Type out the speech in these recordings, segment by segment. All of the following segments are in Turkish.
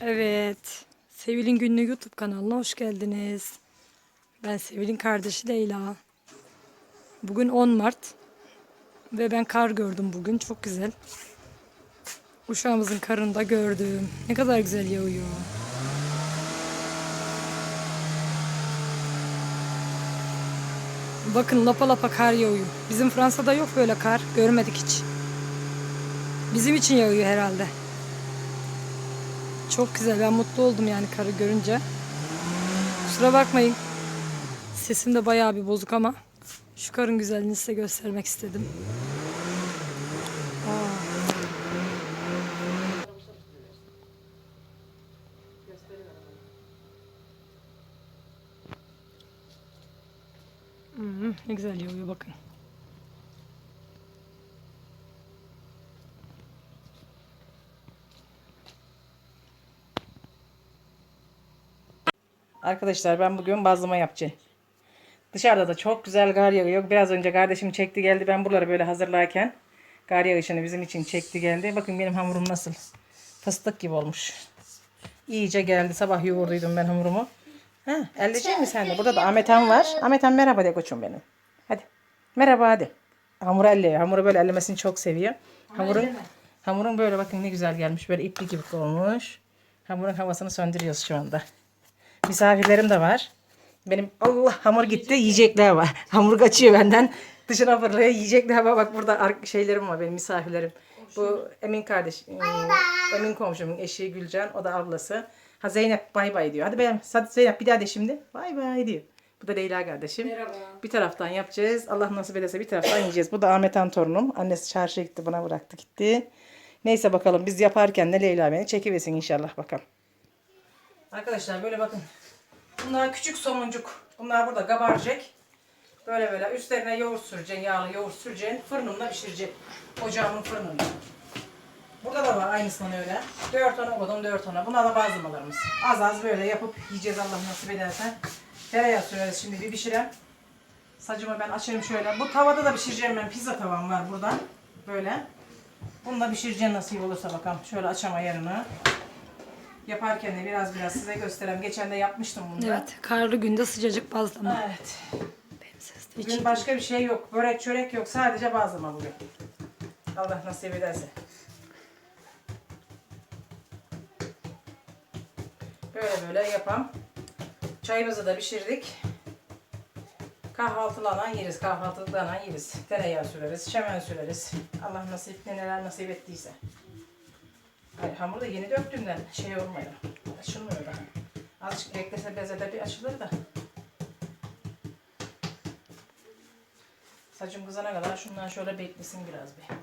Evet. Sevil'in günlüğü YouTube kanalına hoş geldiniz. Ben Sevil'in kardeşi Leyla. Bugün 10 Mart. Ve ben kar gördüm bugün. Çok güzel. Uşağımızın karını da gördüm. Ne kadar güzel yağıyor. Bakın lapa lapa kar yağıyor. Bizim Fransa'da yok böyle kar. Görmedik hiç. Bizim için yağıyor herhalde. Çok güzel. Ben mutlu oldum yani karı görünce. Kusura bakmayın. Sesim de bayağı bir bozuk ama şu karın güzelliğini size göstermek istedim. Hmm, ne güzel yağıyor bakın. Arkadaşlar ben bugün bazlama yapacağım. Dışarıda da çok güzel kar yağıyor. Biraz önce kardeşim çekti geldi. Ben buraları böyle hazırlarken kar yağışını bizim için çekti geldi. Bakın benim hamurum nasıl. Fıstık gibi olmuş. İyice geldi. Sabah yoğurduydum ben hamurumu. Ha, elleyecek mi sen de? Burada da Ahmet Han var. Ahmet Han merhaba de koçum benim. Hadi. Merhaba hadi. Hamuru elliyor. Hamuru böyle ellemesini çok seviyor. Hamurun, hamurun böyle bakın ne güzel gelmiş. Böyle ipli gibi olmuş. Hamurun havasını söndürüyoruz şu anda. Misafirlerim de var. Benim Allah hamur gitti yiyecekler var. Hamur kaçıyor benden. Dışına fırlıyor yiyecekler var. Bak burada şeylerim var benim misafirlerim. Bu Emin kardeş. e, Emin komşumun eşi Gülcan. O da ablası. Ha Zeynep bay bay diyor. Hadi ben hadi Zeynep bir daha de şimdi. Bay bay diyor. Bu da Leyla kardeşim. Merhaba. Bir taraftan yapacağız. Allah nasip ederse bir taraftan yiyeceğiz. Bu da Ahmet Han torunum. Annesi çarşıya gitti bana bıraktı gitti. Neyse bakalım biz yaparken de Leyla beni çekiversin inşallah bakalım. Arkadaşlar böyle bakın. Bunlar küçük somuncuk. Bunlar burada kabaracak. Böyle böyle üstlerine yoğurt süreceksin. Yağlı yoğurt süreceksin. Fırınımda pişireceksin. Ocağımın fırınında. Burada da var aynısından öyle. 4 tane koydum 4 tane. Bunlar da bazlamalarımız. Az az böyle yapıp yiyeceğiz Allah nasip ederse. Tereyağı süreriz şimdi bir pişirem. Sacımı ben açayım şöyle. Bu tavada da pişireceğim ben. Pizza tavam var burada. Böyle. Bunu da pişireceğim nasip olursa bakalım. Şöyle açam ayarını. Yaparken de biraz biraz size göstereyim. Geçen de yapmıştım bunu da. Evet. Karlı günde sıcacık bazlama. Evet. Benim ses de Bugün başka bir şey yok. Börek çörek yok. Sadece bazlama bugün. Allah nasip ederse. Böyle böyle yapam. Çayımızı da pişirdik. Kahvaltılanan yeriz. Kahvaltılıklanan yeriz. Tereyağı süreriz. Çemen süreriz. Allah nasip ne neler nasip ettiyse. Ay, hamuru da yeni döktüğümden şey olmuyor. Açılmıyor daha. Azıcık beklese bezede bir açılır da. Saçım kızana kadar şundan şöyle beklesin biraz bir.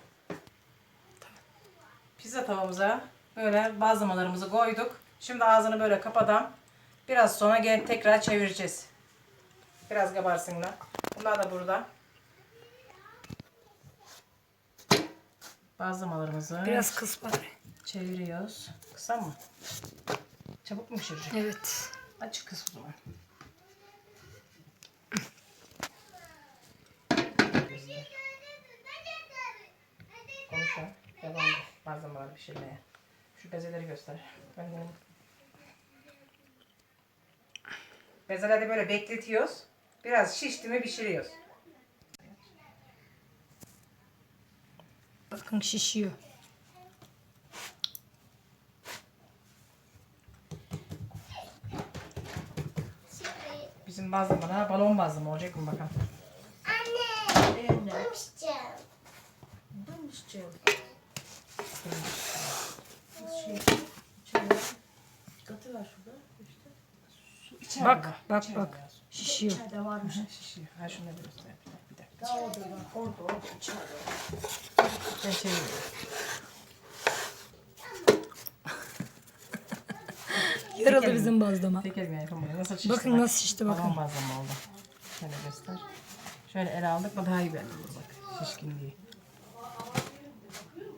Pizza tavamıza böyle bazlamalarımızı koyduk. Şimdi ağzını böyle kapadan. Biraz sonra gel tekrar çevireceğiz. Biraz kabarsınlar. Bunlar da burada. Bazlamalarımızı Biraz kıs bari. Çeviriyoruz. Kısa mı? Çabuk mu pişirecek? Evet. Açık kız o zaman. Konuşalım. Devam et. Malzemeleri pişirmeye. Şu bezeleri göster. Ben de Bezeleri böyle bekletiyoruz. Biraz şişti mi pişiriyoruz. Bakın şişiyor. Bizim bazlamalar balon bazlama olacak mı bakalım. Anne. Ben pişeceğim. Ben pişeceğim. Katı var şurada. İşte. İçeride Bak, var, bak, içeride bak. var. Şişiyor. İçeride varmış. Şişiyor. Ha şunu da. Bir dakika. Bir dakika. Daha orada var. Orada orada içeride. Ben çeviriyorum. Mi? bizim bazlama. Teker yapamadım. Nasıl şişti Bakın bak. nasıl şişti bakın. Balon bazlama oldu. Şöyle göster. Şöyle ele aldık mı daha iyi belli olur bak. Şişkinliği.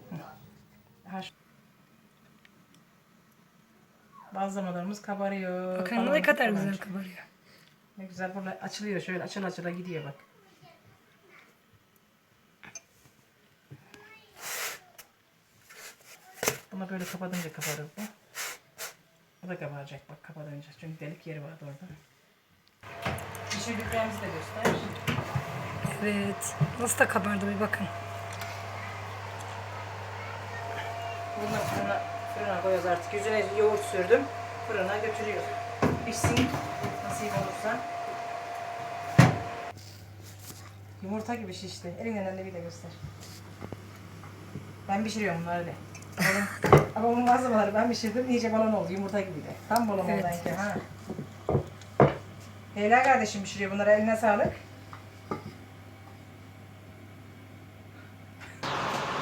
Hı. Ha, şu- Bazlamalarımız kabarıyor. Bakın ne kadar güzel kabarıyor. Ne güzel burada açılıyor şöyle açıl açıla gidiyor bak. Buna böyle kapatınca kabarır bu. Bu da kabaracak bak kapanınca. Çünkü delik yeri vardı orada. Pişirdiklerimizi de göster. Evet. Nasıl da kabardı bir bakın. Bundan sonra fırına koyuyoruz artık. Yüzüne yoğurt sürdüm. Fırına götürüyoruz. Pişsin. Nasip olursa. Yumurta gibi şişti. Elinden elini bir de göster. Ben pişiriyorum bunları öyle. Balon, ama bu malzemeleri ben pişirdim. İyice balon oldu. Yumurta gibi de. Tam balon Evet. oldu sanki, ha. Leyla kardeşim pişiriyor bunları. Eline sağlık.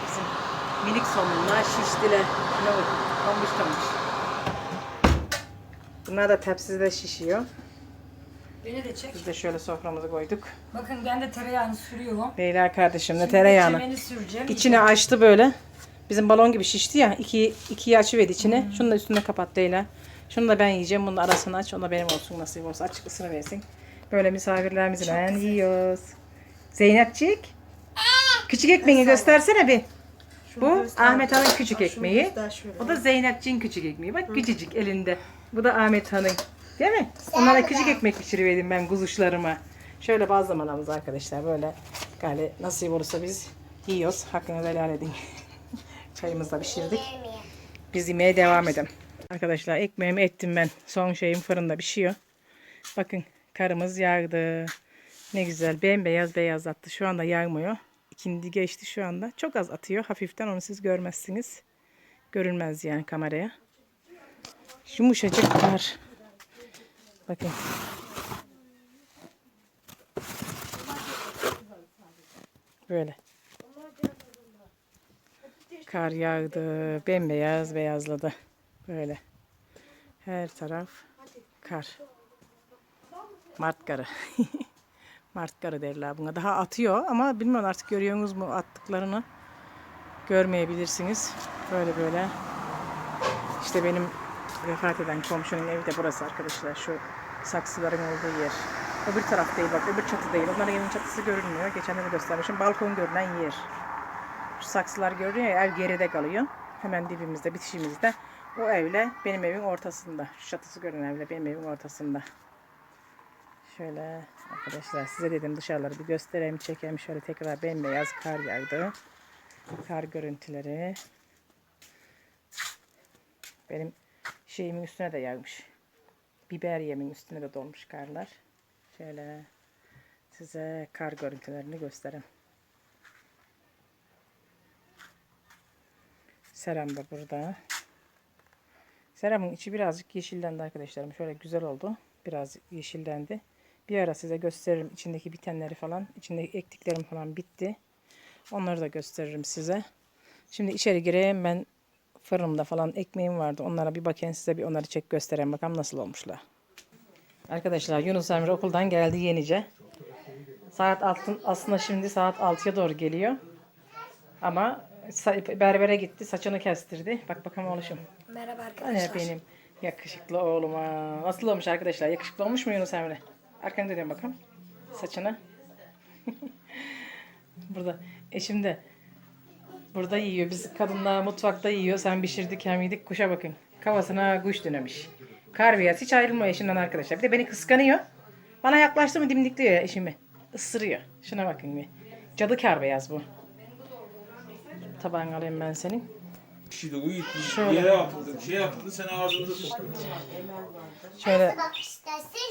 Bizim minik somunlar şiştiler. Ne oldu? Tombiş tombiş. Bunlar da tepside şişiyor. Beni de çek. Biz de şöyle soframızı koyduk. Bakın ben de tereyağını sürüyorum. Leyla kardeşim de tereyağını. İçine açtı böyle. Bizim balon gibi şişti ya. İki, ikiye açıverdi içine. Şunu da üstüne kapat Leyla. Şunu da ben yiyeceğim. Bunun arasını aç. O da benim olsun nasip olsa. Açık ısını versin. Böyle misafirlerimizle yiyoruz. Zeynepçik. Küçük ekmeğini göstersene bir. Bu Ahmet Han'ın küçük ekmeği. O da Zeynepçik'in küçük ekmeği. Bak küçücük elinde. Bu da Ahmet Han'ın. Değil mi? Onlara küçük ekmek pişiriverdim ben kuzuşlarıma. Şöyle bazlamalarımız arkadaşlar böyle galiba nasip olursa biz yiyoruz. Hakkını helal edin. Çayımızı da pişirdik. Biz yemeye devam edelim. Arkadaşlar ekmeğimi ettim ben. Son şeyim fırında pişiyor. Bakın karımız yağdı. Ne güzel bembeyaz beyaz attı. Şu anda yağmıyor. İkindi geçti şu anda. Çok az atıyor. Hafiften onu siz görmezsiniz. Görünmez yani kameraya. Yumuşacık kar. Bakın. Böyle. Kar yağdı. Bembeyaz beyazladı. Böyle. Her taraf kar. Mart karı. Mart karı derler buna. Daha atıyor ama bilmiyorum artık görüyorsunuz mu attıklarını. Görmeyebilirsiniz. Böyle böyle. İşte benim vefat eden komşunun evi de burası arkadaşlar. Şu saksıların olduğu yer. Öbür taraf değil bak öbür çatı değil. Onların evin çatısı görünmüyor. Geçen de göstermişim. Balkon görünen yer. Şu saksılar görünüyor ya ev geride kalıyor. Hemen dibimizde bitişimizde. O evle benim evin ortasında. Şu çatısı görünen evle benim evin ortasında. Şöyle arkadaşlar size dedim dışarıları bir göstereyim çekeyim. Şöyle tekrar bembeyaz kar yağdı. Kar görüntüleri. Benim şeyimin üstüne de yağmış. Biber yemin üstüne de dolmuş karlar. Şöyle size kar görüntülerini göstereyim. Serem de burada. Seramın içi birazcık yeşillendi arkadaşlarım. Şöyle güzel oldu. Biraz yeşillendi. Bir ara size gösteririm içindeki bitenleri falan. İçindeki ektiklerim falan bitti. Onları da gösteririm size. Şimdi içeri gireyim ben fırınımda falan ekmeğim vardı. Onlara bir bakayım size bir onları çek göstereyim bakalım nasıl olmuşlar. Arkadaşlar Yunus Emre okuldan geldi yenice. Saat altın, aslında şimdi saat 6'ya doğru geliyor. Ama berbere gitti saçını kestirdi. Bak bakalım oluşum. Merhaba Hani benim yakışıklı oğluma. Nasıl olmuş arkadaşlar? Yakışıklı olmuş mu Yunus Emre? Arkanı dönüyorum bakalım. Saçına. burada. Eşim de burada yiyor. Biz kadınlar mutfakta yiyor. Sen pişirdik hem yedik. Kuşa bakın. Kafasına kuş dönemiş. Kar beyaz. Hiç ayrılmıyor eşimden arkadaşlar. Bir de beni kıskanıyor. Bana yaklaştı mı dimdikliyor eşimi. Isırıyor. Şuna bakın bir. Cadı kar beyaz bu. Tabağını alayım ben senin. Şimdi uyutmuş, yere atıldı, şey atıldı, sen ağzınıza soktun. Şöyle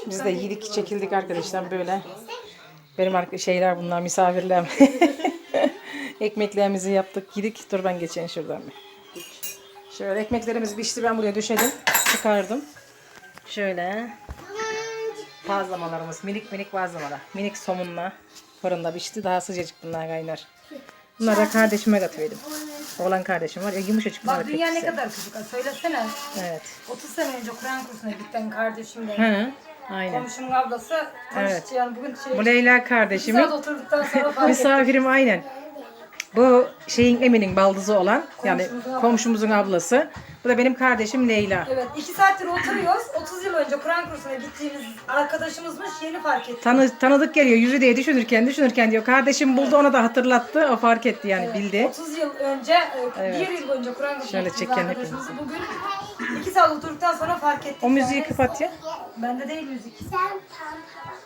biz de yedik çekildik arkadaşlar böyle. Benim arka- şeyler bunlar misafirler. Ekmeklerimizi yaptık yedik. Dur ben geçeyim şuradan bir. Şöyle ekmeklerimiz pişti ben buraya düşedim. Çıkardım. Şöyle. Bazlamalarımız minik minik bazlamalar. Minik somunla fırında pişti. Daha sıcacık bunlar kaynar. Bunları da kardeşime katıverdim. Oğlan kardeşim var. Ya yumuşacık bunlar Bak pek dünya ne güzel. kadar küçük. Söylesene. Evet. 30 sene önce Kur'an kursuna gittim kardeşimle. Hı. Aynen. Komşumun ablası tanıştı Evet. yani bugün şey. Bu Leyla kardeşimin saat oturduktan sonra fark ettim. Misafirim aynen. Bu şeyin Emin'in baldızı olan yani Komşumuzun ablası. komşumuzun ablası. Bu da benim kardeşim Leyla. Evet iki saattir oturuyoruz. 30 yıl önce Kur'an kursuna gittiğimiz arkadaşımızmış yeni fark ettim. Tanı, tanıdık geliyor yüzü diye düşünürken düşünürken diyor. Kardeşim buldu ona da hatırlattı. O fark etti yani bildi. 30 yıl önce, e, bir yıl önce Kur'an kursuna Şöyle gittiğimiz çekelim arkadaşımızı bugün iki saat oturduktan sonra fark ettik. O müziği yani. kapat ya. Bende değil müzik.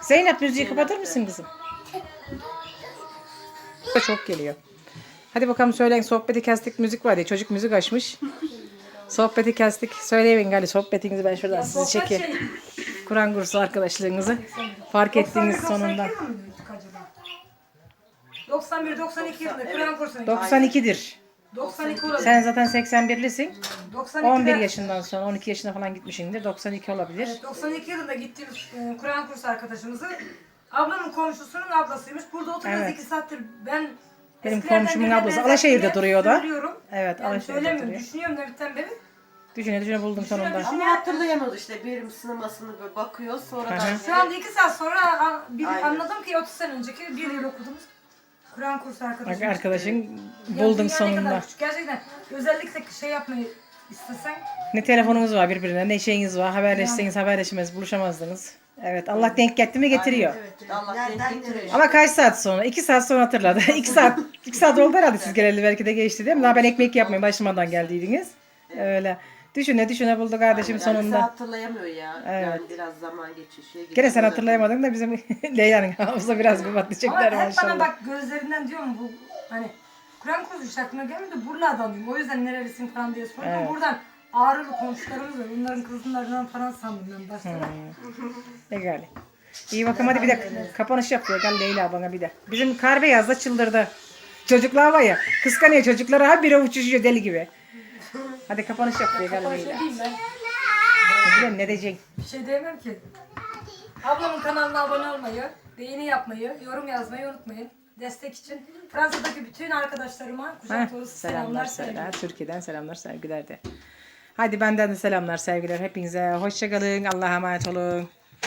Zeynep müziği kapatır mısın kızım? Çok geliyor. Hadi bakalım söyleyin sohbeti kestik müzik var diye çocuk müzik açmış. Sohbeti kestik. Söyleyin galiba sohbetinizi ben şuradan sizi çekeyim. şey, Kur'an kursu arkadaşlarınızı fark ettiğiniz sonunda. 91 mi miydik acaba? 91 92 yılında Kur'an kursuna gittik. 92'dir. 92 olabilir. Sen zaten 81'lisin. 92'de 11 yaşından sonra 12 yaşına falan gitmişsindir. 92 olabilir. Evet, 92 yılında gittiğimiz e, Kur'an kursu arkadaşımızı ablamın komşusunun ablasıymış. Burada oturuyoruz Evet. 2 saattir. Ben Benim eskilerden komşumun birine ablası Alaşehir'de duruyor da. Evet, Yani Alaşehir'de söylemiyorum, duruyor. Düşünüyorum devletten beri. Düşüne düşüne buldum sonunda. Ama hatırlayamadı işte bir sinemasını böyle bakıyor sonradan. Hı hı. Şu anda 2 saat sonra a- bir, Aynen. anladım ki 30 sene önceki bir yıl okuduğumuz Kur'an kursu Bak arkadaşım. arkadaşın dünya ne kadar sonunda. küçük. Gerçekten özellikle şey yapmayı istesen Ne telefonunuz var birbirine ne şeyiniz var. Haberleşseniz haberleşmez buluşamazdınız. Evet Allah denk getti mi getiriyor. Evet, Allah denk getiriyor. Ama kaç saat sonra? İki saat sonra hatırladı. iki saat, iki saat oldu herhalde siz geleli belki de geçti değil mi? Daha ben ekmek yapmayayım başlamadan geldiydiniz. Öyle. Düşüne düşüne buldu kardeşim bizi sonunda. hatırlayamıyor ya. Evet. Yani biraz zaman geçiyor. Şey Gene sen hatırlayamadın da bizim Leyla'nın hafıza biraz bir Ama batlayacaklar hep bana maşallah. bak gözlerinden diyorum bu hani Kur'an kursu aklıma gelmedi Burla'dan diyorum. O yüzden nerelisin falan diye sordum. Evet. Buradan Ağrılı komşularımız var. Bunların kızlarından falan sandım ben başta. da. Ne gali. İyi bakalım hadi bir de kapanış yapıyor. Gel Leyla bana bir de. Bizim kar beyaz da çıldırdı. Çocuklar var ya kıskanıyor çocukları ha biri uçuşuyor deli gibi. Hadi kapanış yapıyor gel Kapanış Leyla. yapayım ben. Ne bileyim ne diyeceksin? Bir şey diyemem ki. Ablamın kanalına abone olmayı, beğeni yapmayı, yorum yazmayı unutmayın. Destek için Fransa'daki bütün arkadaşlarıma kucak dolusu selamlar selamlar, sevgiler. Türkiye'den selamlar sevgiler de. Hadi benden de selamlar sevgiler hepinize. Hoşçakalın. Allah'a emanet olun.